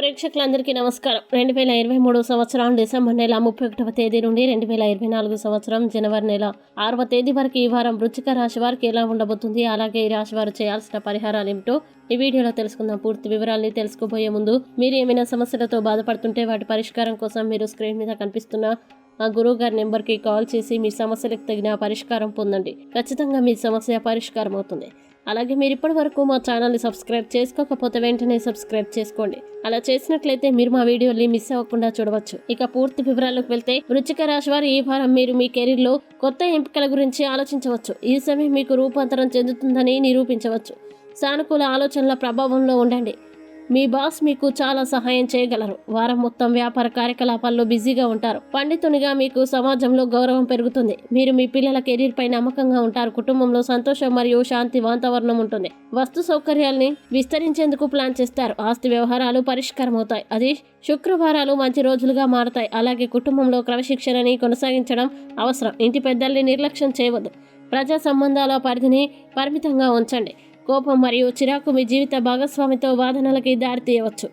ప్రేక్షకులందరికీ నమస్కారం. రెండు వేల ఇరవై మూడు సంవత్సరం డిసెంబర్ నెల ముప్పై ఒకటవ తేదీ నుండి రెండు వేల ఇరవై నాలుగు సంవత్సరం జనవరి నెల ఆరవ తేదీ వరకు ఈ వారం వృచ్చిక రాశి వారికి ఎలా ఉండబోతుంది? అలాగే ఈ రాశి వారు చేయాల్సిన పరిహారాలు ఏమిటో ఈ వీడియోలో తెలుసుకుందాం. పూర్తి వివరాల్ని తెలుసుకోబోయే ముందు మీరు ఏమైనా సమస్యలతో బాధపడుతుంటే వాటి పరిష్కారం కోసం మీరు స్క్రీన్ మీద కనిపిస్తున్న ఆ గురువు గారి నెంబర్కి కాల్ చేసి మీ సమస్యలకు తగిన పరిష్కారం పొందండి. ఖచ్చితంగా మీ సమస్య పరిష్కారం అవుతుంది అలాగే మీరు ఇప్పటి వరకు మా ఛానల్ని సబ్స్క్రైబ్ చేసుకోకపోతే వెంటనే సబ్స్క్రైబ్ చేసుకోండి. అలా చేసినట్లయితే మీరు మా వీడియోని మిస్ అవ్వకుండా చూడవచ్చు. ఇక పూర్తి వివరాలకు వెళ్తే వృచ్చిక రాశి వారు ఈ వారం మీరు మీ కెరీర్లో కొత్త ఎంపికల గురించి ఆలోచించవచ్చు. ఈ సమయం మీకు రూపాంతరం చెందుతుందని నిరూపించవచ్చు. సానుకూల ఆలోచనల ప్రభావంలో ఉండండి. మీ బాస్ మీకు చాలా సహాయం చేయగలరు. వారం మొత్తం వ్యాపార కార్యకలాపాల్లో బిజీగా ఉంటారు. పండితునిగా మీకు సమాజంలో గౌరవం పెరుగుతుంది. మీరు మీ పిల్లల కెరీర్ పై నమ్మకంగా ఉంటారు. కుటుంబంలో సంతోషం మరియు శాంతి వాతావరణం ఉంటుంది. వస్తు సౌకర్యాల్ని విస్తరించేందుకు ప్లాన్ చేస్తారు. ఆస్తి వ్యవహారాలు పరిష్కారం అవుతాయి అది శుక్రవారాలు మంచి రోజులుగా మారతాయి. అలాగే కుటుంబంలో క్రమశిక్షణని కొనసాగించడం అవసరం. ఇంటి పెద్దల్ని నిర్లక్ష్యం చేయవద్దు. ప్రజా సంబంధాల పరిధిని పరిమితంగా ఉంచండి. కోపం మరియు చిరాకు మీ జీవిత భాగస్వామితో వాదనలకి దారితీయవచ్చు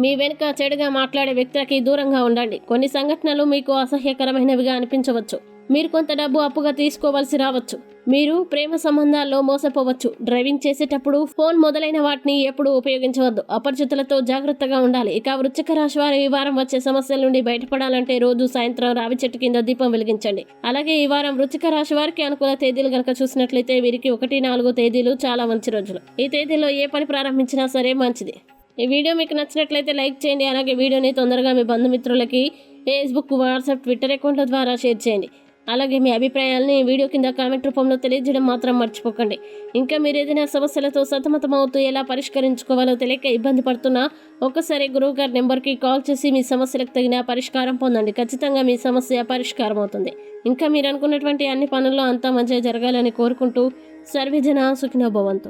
మీ వెనుక చెడుగా మాట్లాడే వ్యక్తులకి దూరంగా ఉండండి. కొన్ని సంఘటనలు మీకు అసహ్యకరమైనవిగా అనిపించవచ్చు. మీరు కొంత డబ్బు అప్పుగా తీసుకోవాల్సి రావచ్చు. మీరు ప్రేమ సంబంధాల్లో మోసపోవచ్చు. డ్రైవింగ్ చేసేటప్పుడు ఫోన్ మొదలైన వాటిని ఎప్పుడూ ఉపయోగించవద్దు. అపరిచితులతో జాగ్రత్తగా ఉండాలి. ఇక వృచ్చిక రాశి వారు ఈ వారం వచ్చే సమస్యల నుండి బయటపడాలంటే రోజు సాయంత్రం రావి చెట్టు కింద దీపం వెలిగించండి. అలాగే ఈ వారం వృచ్చిక రాశి వారికి అనుకూల తేదీలు కనుక చూసినట్లయితే వీరికి ఒకటి నాలుగు తేదీలు చాలా మంచి రోజులు. ఈ తేదీలో ఏ పని ప్రారంభించినా సరే మంచిది. ఈ వీడియో మీకు నచ్చినట్లయితే లైక్ చేయండి. అలాగే వీడియోని తొందరగా మీ బంధుమిత్రులకి ఫేస్బుక్ వాట్సాప్ ట్విట్టర్ అకౌంట్ల ద్వారా షేర్ చేయండి. అలాగే మీ అభిప్రాయాల్ని వీడియో కింద కామెంట్ రూపంలో తెలియజేయడం మాత్రం మర్చిపోకండి. ఇంకా మీరు ఏదైనా సమస్యలతో సతమతమవుతూ ఎలా పరిష్కరించుకోవాలో తెలియక ఇబ్బంది పడుతున్నా ఒక్కసారి గురువు గారి నెంబర్కి కాల్ చేసి మీ సమస్యలకు తగిన పరిష్కారం పొందండి. ఖచ్చితంగా మీ సమస్య పరిష్కారం అవుతుంది. ఇంకా మీరు అనుకున్నటువంటి అన్ని పనుల్లో అంతా మంచిగా జరగాలని కోరుకుంటూ సర్వేజన సుఖినోభవంతో